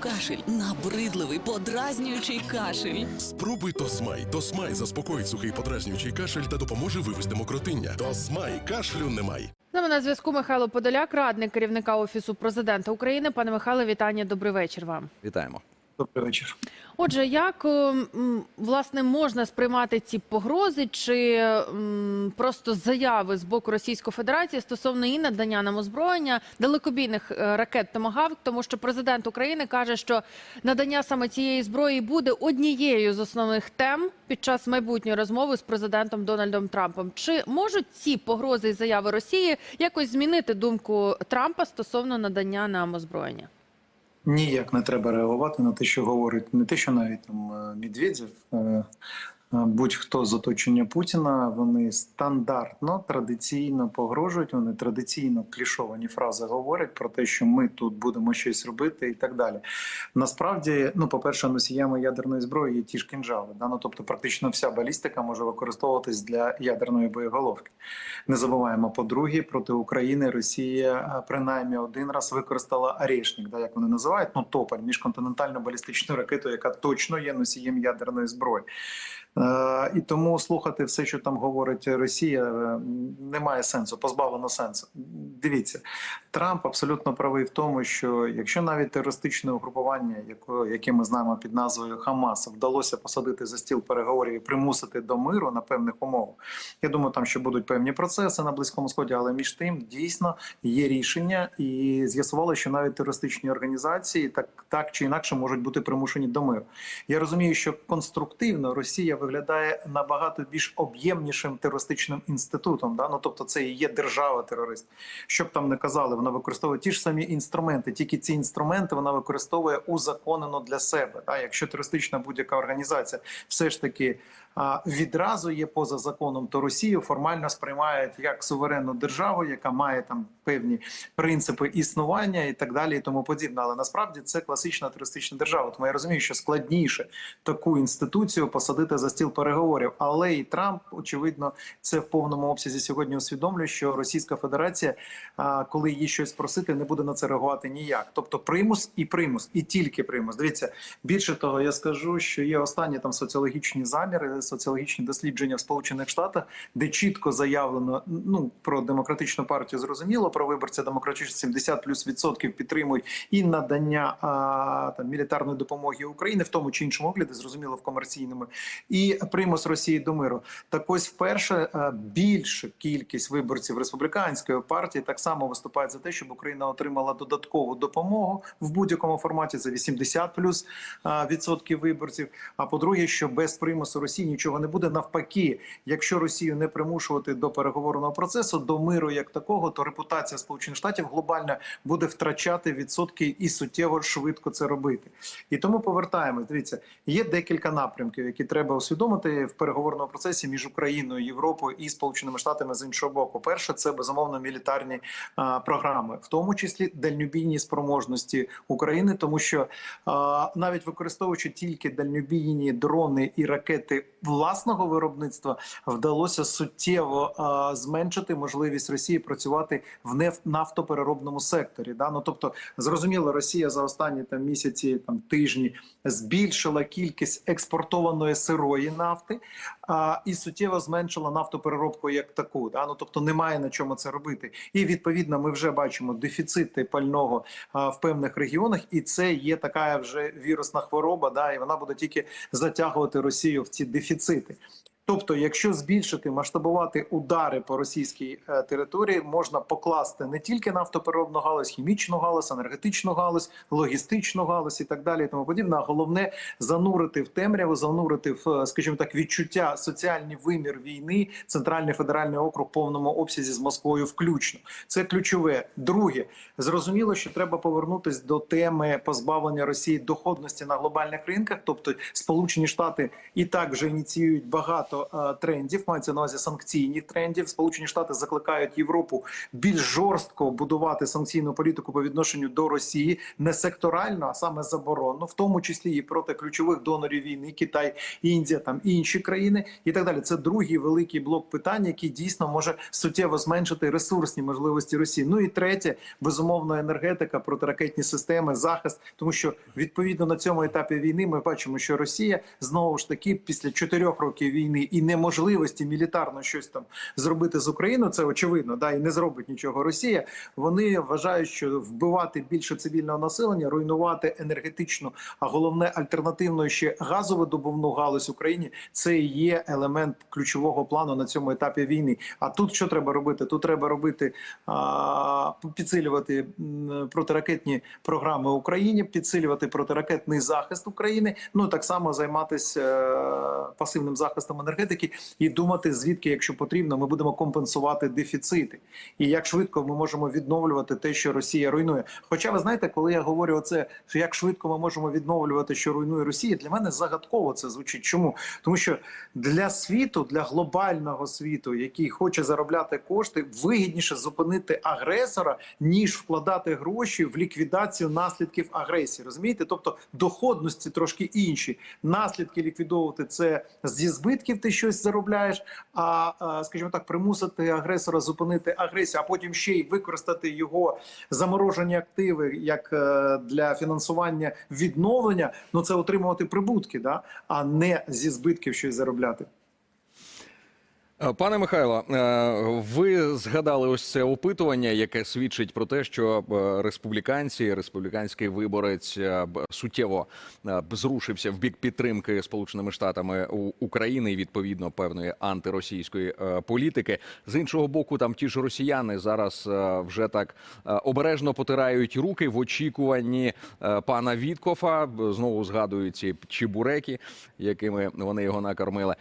кашель, набридливий, подразнюючий кашель. Спробуй Тосмай. Тосмай заспокоїть сухий подразнюючий кашель та допоможе вивести мокротиння. Тосмай кашлю немає. Нами на зв'язку Михайло Подоляк, радник керівника офісу президента України. Пане Михайло, вітання. Добрий вечір вам. Вітаємо. Добрий вечір. Отже, як е, власне можна сприймати ці погрози чи просто заяви з боку Російської Федерації стосовно і надання нам озброєння далекобійних е, ракет Томагавк, тому що президент України каже, що надання саме цієї зброї буде однією з основних тем під час майбутньої розмови з президентом Дональдом Трампом. Чи можуть ці погрози і заяви Росії якось змінити думку Трампа стосовно надання нам озброєння? Ніяк не треба реагувати на те, що говорить не те, що навіть там е, Медведєв, е, будь-хто з оточення Путіна. Вони стандартно традиційно погрожують. Вони традиційно клішовані фрази говорять про те, що ми тут будемо щось робити, і так далі. Насправді, ну, по-перше, носіями ядерної зброї є ті ж кінжали. Да? Ну, тобто, практично вся балістика може використовуватись для ядерної боєголовки. Не забуваємо, по-друге, проти України Росія е, принаймні один раз використала Орешник, да, як вони називають, ну тополь, міжконтинентальну балістичну ракету, яка точно є носієм ядерної зброї. Е, і тому слухати все, що там говорить Росія, е, немає сенсу, позбавлено сенсу. Дивіться, Трамп абсолютно правий в тому, що якщо навіть терористичне угрупування, яке, ми знаємо під назвою Хамас, вдалося посадити за стіл переговорів і примусити до миру на певних умовах, я думаю, там ще будуть певні процеси на близькому сході, але між тим дійсно є рішення, і з'ясували, що навіть терористичні організації так, так чи інакше можуть бути примушені до миру. Я розумію, що конструктивно Росія виглядає набагато більш об'ємнішим терористичним інститутом. Да? Ну тобто, це і є держава-терорист. Що б там не казали, вона використовує ті ж самі інструменти. Тільки ці інструменти вона використовує узаконено для себе. Да? Якщо терористична будь-яка організація все ж таки а, відразу є поза законом, то Росію формально сприймають як суверенну державу, яка має там певні принципи існування і так далі, і тому подібне. Але насправді це класична терористична держава. Тому я розумію, що складніше таку інституцію посадити за стіл переговорів. Але і Трамп, очевидно, це в повному обсязі сьогодні усвідомлює, що Російська Федерація, коли їй щось просити, не буде на це реагувати ніяк. Тобто примус і примус, і тільки примус. Дивіться, більше того, я скажу, що є останні там соціологічні заміри, соціологічні дослідження в Сполучених Штатах, де чітко заявлено ну про демократичну партію, зрозуміло про виборця демократичних 70 плюс відсотків підтримують і надання а, там мілітарної допомоги Україні в тому чи іншому огляді, зрозуміло в комерційному, і примус Росії до миру. Так ось вперше більша кількість виборців республіканської партії так само виступають за те, щоб Україна отримала додаткову допомогу в будь-якому форматі. Це 80 плюс відсотків виборців. А по-друге, що без примусу Росії нічого не буде. Навпаки, якщо Росію не примушувати до переговорного процесу, до миру як такого, то репутація Сполучених Штатів глобально буде втрачати відсотки і суттєво швидко це робити. І тому повертаємось. Дивіться, є декілька напрямків, які треба усвідомити в переговорному процесі між Україною, Європою і Сполученими Штатами з іншого боку. Перше, це безумовно мілітарні а, програми, в тому числі дальнобійні спроможності України, тому що а, навіть використовуючи тільки дальнобійні дрони і ракети власного виробництва, вдалося суттєво а, зменшити можливість Росії працювати в нафтопереробному секторі. Да? Ну, тобто, зрозуміло, Росія за останні там місяці, там тижні збільшила кількість експортованої сирої нафти а, і суттєво зменшила нафтопереробку як таку. Да? Ну, тобто немає на чому це робити. І відповідно ми вже бачимо дефіцити пального а, в певних регіонах, і це є така вже вірусна хвороба, да, і вона буде тільки затягувати Росію в ці дефіцити. Тобто, якщо збільшити масштабувати удари по російській е, території, можна покласти не тільки нафтопереробну галузь, хімічну галузь, енергетичну галузь, логістичну галузь і так далі, і тому подібне. А головне занурити в темряву, занурити в, е, скажімо так, відчуття соціальний вимір війни, центральний федеральний округ в повному обсязі з Москвою, включно. Це ключове. Друге, зрозуміло, що треба повернутись до теми позбавлення Росії доходності на глобальних ринках. Тобто, Сполучені Штати і так вже ініціюють багато багато е, трендів. Мається на увазі санкційних трендів. Сполучені Штати закликають Європу більш жорстко будувати санкційну політику по відношенню до Росії, не секторально, а саме заборонно, в тому числі і проти ключових донорів війни Китай, Індія, там інші країни, і так далі. Це другий великий блок питань, який дійсно може суттєво зменшити ресурсні можливості Росії. Ну і третє, безумовно, енергетика, протиракетні системи, захист, тому що відповідно на цьому етапі війни ми бачимо, що Росія знову ж таки після чотирьох років війни і неможливості мілітарно щось там зробити з Україною, це очевидно, да і не зробить нічого Росія. Вони вважають, що вбивати більше цивільного населення, руйнувати енергетичну, а головне альтернативну ще газовидобувну галузь Україні. Це є елемент ключового плану на цьому етапі війни. А тут що треба робити? Тут треба робити а, підсилювати протиракетні програми Україні, підсилювати протиракетний захист України. Ну так само займатися е, пасивним захистом енергетики і думати, звідки, якщо потрібно, ми будемо компенсувати дефіцити, і як швидко ми можемо відновлювати те, що Росія руйнує. Хоча ви знаєте, коли я говорю оце, що як швидко ми можемо відновлювати, що руйнує Росія, для мене загадково це звучить. Чому? Тому що для світу, для глобального світу, який хоче заробляти кошти, вигідніше зупинити агресора, ніж вкладати гроші в ліквідацію наслідків агресії. Розумієте? Тобто доходності трошки інші. Наслідки ліквідовувати це зі збитків ти щось заробляєш. А скажімо так, примусити агресора зупинити агресію, а потім ще й використати його заморожені активи як е, для фінансування відновлення. Ну це отримувати прибутки, да а не зі збитків щось заробляти. Е, Пане Михайло, е, ви згадали ось це опитування, яке свідчить про те, що е, республіканці, республіканський виборець суттєво зрушився в бік підтримки Сполученими Штатами України і відповідно певної антиросійської політики. З іншого боку, там ті ж росіяни зараз вже так обережно потирають руки в очікуванні пана Віткофа. Знову згадують ці чебуреки, якими вони його накормили.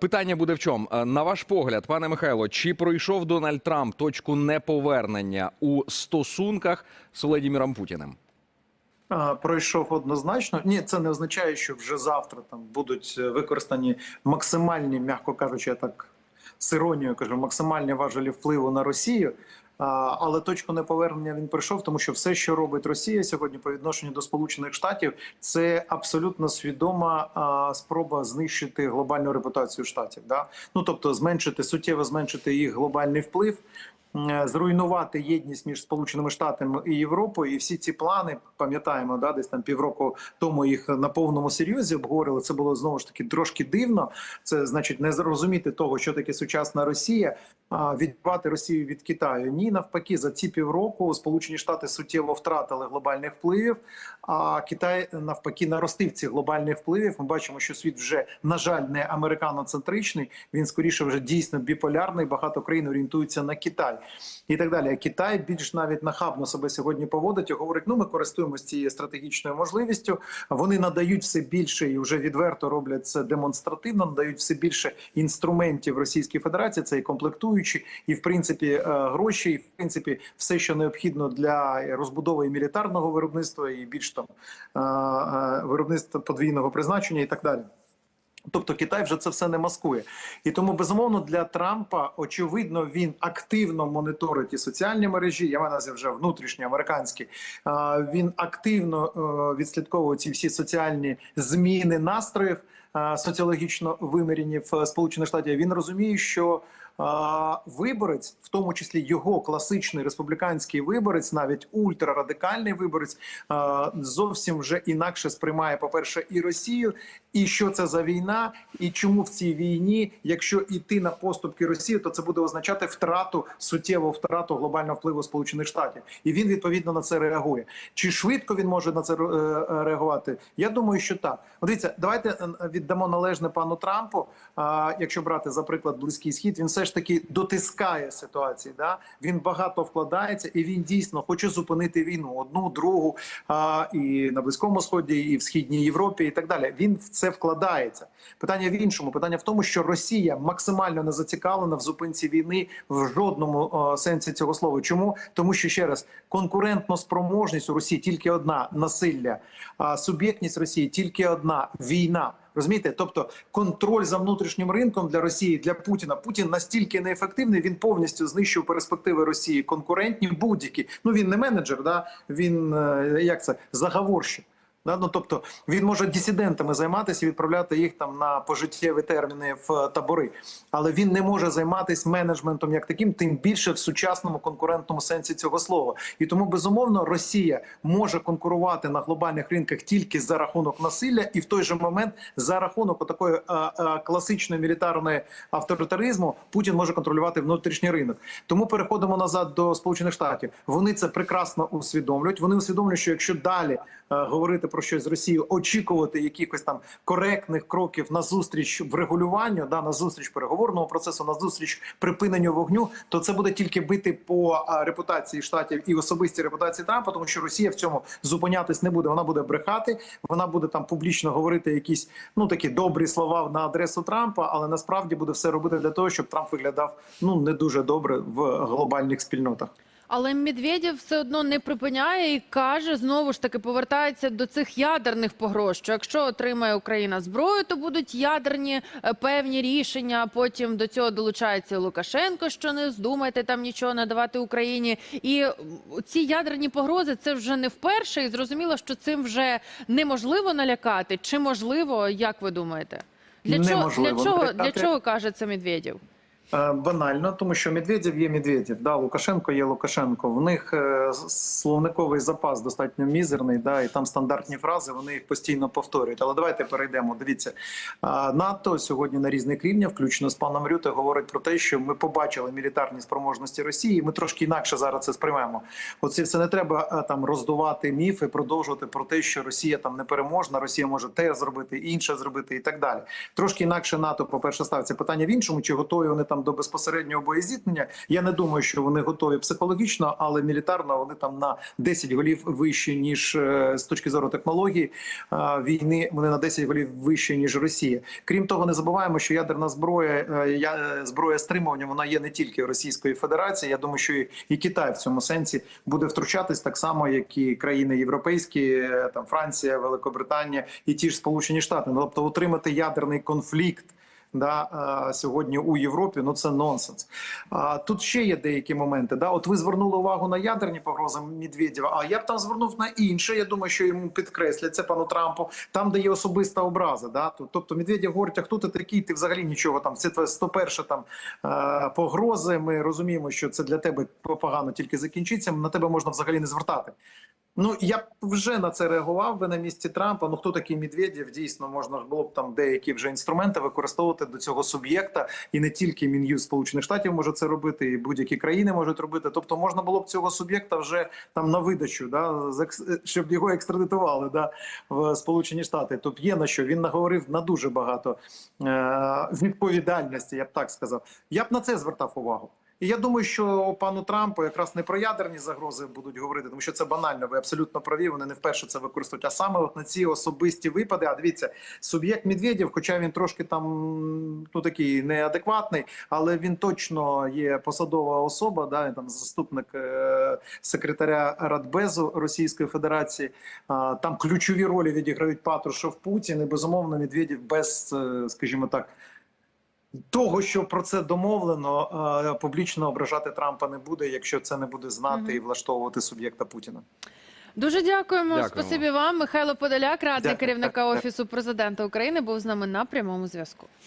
Питання буде в чому? На ваш погляд, пане Михайло, чи пройшов Дональд Трамп точку неповернення у стосунках з Володимиром Путіним? Пройшов однозначно. Ні, це не означає, що вже завтра там будуть е, використані максимальні, м'яко кажучи, я так з іронією кажу, максимальні важелі впливу на Росію. Але точку неповернення він пройшов, тому що все, що робить Росія сьогодні по відношенню до Сполучених Штатів, це абсолютно свідома спроба знищити глобальну репутацію штатів. Да? Ну тобто зменшити суттєво зменшити їх глобальний вплив. М, Зруйнувати єдність між Сполученими Штатами і Європою, і всі ці плани пам'ятаємо, да, десь там півроку тому їх на повному серйозі обговорили. Це було знову ж таки трошки дивно. Це значить не зрозуміти того, що таке сучасна Росія, а відбивати Росію від Китаю. Ні, навпаки, за ці півроку Сполучені Штати суттєво втратили глобальних впливів. А Китай навпаки наростив ці глобальних впливів. Ми бачимо, що світ вже на жаль не американоцентричний. Він скоріше вже дійсно біполярний. Багато країн орієнтуються на Китай і так далі. Китай більш навіть нахабно себе сьогодні поводить і говорить: ну ми користуємося цією стратегічною можливістю. Вони надають все більше і вже відверто роблять це демонстративно. Надають все більше інструментів Російській Федерації. Це і комплектуючі, і в принципі е, гроші, і в принципі все, що необхідно для розбудови і мілітарного виробництва, і більш там е, е, виробництва подвійного призначення, і так далі. Тобто Китай вже це все не маскує, і тому безумовно для Трампа очевидно він активно моніторить і соціальні мережі. Я маю на вже внутрішні американські. Він активно е, відслідковує ці всі соціальні зміни настроїв е, соціологічно вимірені в Сполучених Штатах. Він розуміє, що виборець, в тому числі його класичний республіканський виборець, навіть ультрарадикальний виборець, зовсім вже інакше сприймає, по-перше, і Росію, і що це за війна, і чому в цій війні, якщо йти на поступки Росії, то це буде означати втрату суттєву втрату глобального впливу Сполучених Штатів, і він відповідно на це реагує. Чи швидко він може на це е, е, реагувати? Я думаю, що так. Дивіться, давайте е, віддамо належне пану Трампу. Якщо брати за приклад близький схід, він все ж таки дотискає ситуації. Да? Він багато вкладається, і він дійсно хоче зупинити війну одну, другу і на близькому сході, і в східній Європі, і так далі. Він в це вкладається. Питання в іншому. Питання в тому, що Росія максимально не зацікавлена в зупинці війни в жодному сенсі цього слова. Чому тому, що ще раз конкурентно спроможність у Росії тільки одна насилля, а суб'єктність Росії тільки одна війна. Розумієте? Тобто контроль за внутрішнім ринком для Росії, для Путіна. Путін настільки неефективний, він повністю знищив перспективи Росії конкурентні будь-які. Ну він не менеджер, да він е, як це заговорщик. Да? Ну, тобто він може дисидентами займатися і відправляти їх там на пожиттєві терміни в табори, але він не може займатися менеджментом як таким, тим більше в сучасному конкурентному сенсі цього слова. І тому безумовно Росія може конкурувати на глобальних ринках тільки за рахунок насилля, і в той же момент за рахунок такої класичної мілітарної авторитаризму Путін може контролювати внутрішній ринок. Тому переходимо назад до Сполучених Штатів. Вони це прекрасно усвідомлюють. Вони усвідомлюють, що якщо далі е, говорити про щось з Росією, очікувати якихось там коректних кроків на зустріч в регулюванню, да на зустріч переговорного процесу, на зустріч припиненню вогню, то це буде тільки бити по репутації штатів і особистій репутації Трампа, тому що Росія в цьому зупинятись не буде. Вона буде брехати, вона буде там публічно говорити якісь ну такі добрі слова на адресу Трампа, але насправді буде все робити для того, щоб Трамп виглядав ну не дуже добре в глобальних спільнотах. Але Медведєв все одно не припиняє і каже, знову ж таки повертається до цих ядерних погроз. Що якщо отримає Україна зброю, то будуть ядерні е, певні рішення. Потім до цього долучається Лукашенко, що не здумайте там нічого надавати Україні. І ці ядерні погрози це вже не вперше, і зрозуміло, що цим вже неможливо налякати. Чи можливо, як ви думаєте? Для чого для чого для чого каже це Медведєв? Е, Банально, тому що Медведєв є Медведєв, да, Лукашенко є Лукашенко. В них е, словниковий запас достатньо мізерний, да, і там стандартні фрази, вони їх постійно повторюють. Але давайте перейдемо. Дивіться, е, НАТО сьогодні на різних рівнях, включно з паном Рюте, говорить про те, що ми побачили мілітарні спроможності Росії. і Ми трошки інакше зараз це сприймемо. Оце все не треба там роздувати міфи, продовжувати про те, що Росія там непереможна, Росія може те зробити, інше зробити і так далі. Трошки інакше НАТО, по перше, ставиться питання в іншому, чи готові вони там до безпосереднього боєзіткнення. Я не думаю, що вони готові психологічно, але мілітарно вони там на 10 голів вищі ніж е, з точки зору технології е, війни. Вони на 10 голів вищі ніж Росія. Крім того, не забуваємо, що ядерна зброя, е, я- зброя стримування, вона є не тільки Російської Федерації. Я думаю, що і, і Китай в цьому сенсі буде втручатись так само, як і країни європейські, там Франція, Великобританія і ті ж Сполучені Штати. Ну, тобто, утримати ядерний конфлікт. Да, сьогодні у Європі ну це нонсенс. А тут ще є деякі моменти. Да, от ви звернули увагу на ядерні погрози Медведєва. А я б там звернув на інше. Я думаю, що йому підкреслять пану Трампу. Там, де є особиста образа. Да, тобто Медведєв говорить, а хто ти такий? Ти взагалі нічого там. Це твоя 101 там е, погрози. Ми розуміємо, що це для тебе погано тільки закінчиться. На тебе можна взагалі не звертати. Ну я б вже на це реагував би на місці Трампа. Ну хто такий Медведєв? Дійсно, можна було б там деякі вже інструменти використовувати до цього суб'єкта, і не тільки Мін'юз Сполучених Штатів може це робити, і будь-які країни можуть робити. Тобто можна було б цього суб'єкта вже там на видачу, да щоб його екстрадитували да, в Сполучені Штати. Тобто є на що він наговорив на дуже багато е- відповідальності. Я б так сказав. Я б на це звертав увагу. І я думаю, що пану Трампу якраз не про ядерні загрози будуть говорити, тому що це банально. Ви абсолютно праві. Вони не вперше це використовують. А саме от на ці особисті випади. А дивіться, суб'єкт Медведєв, хоча він трошки там ну такий неадекватний, але він точно є посадова особа. Да, він там заступник е- секретаря Радбезу Російської Федерації. А, там ключові ролі відіграють Патрушев Путін і безумовно Медведєв без, е, скажімо так. Того, що про це домовлено, е, публічно ображати Трампа не буде, якщо це не буде знати і влаштовувати суб'єкта Путіна. Дуже дякуємо. Дякуємо. Спасибі вам. Михайло Подоляк, радник Дякую. керівника офісу президента України, був з нами на прямому зв'язку.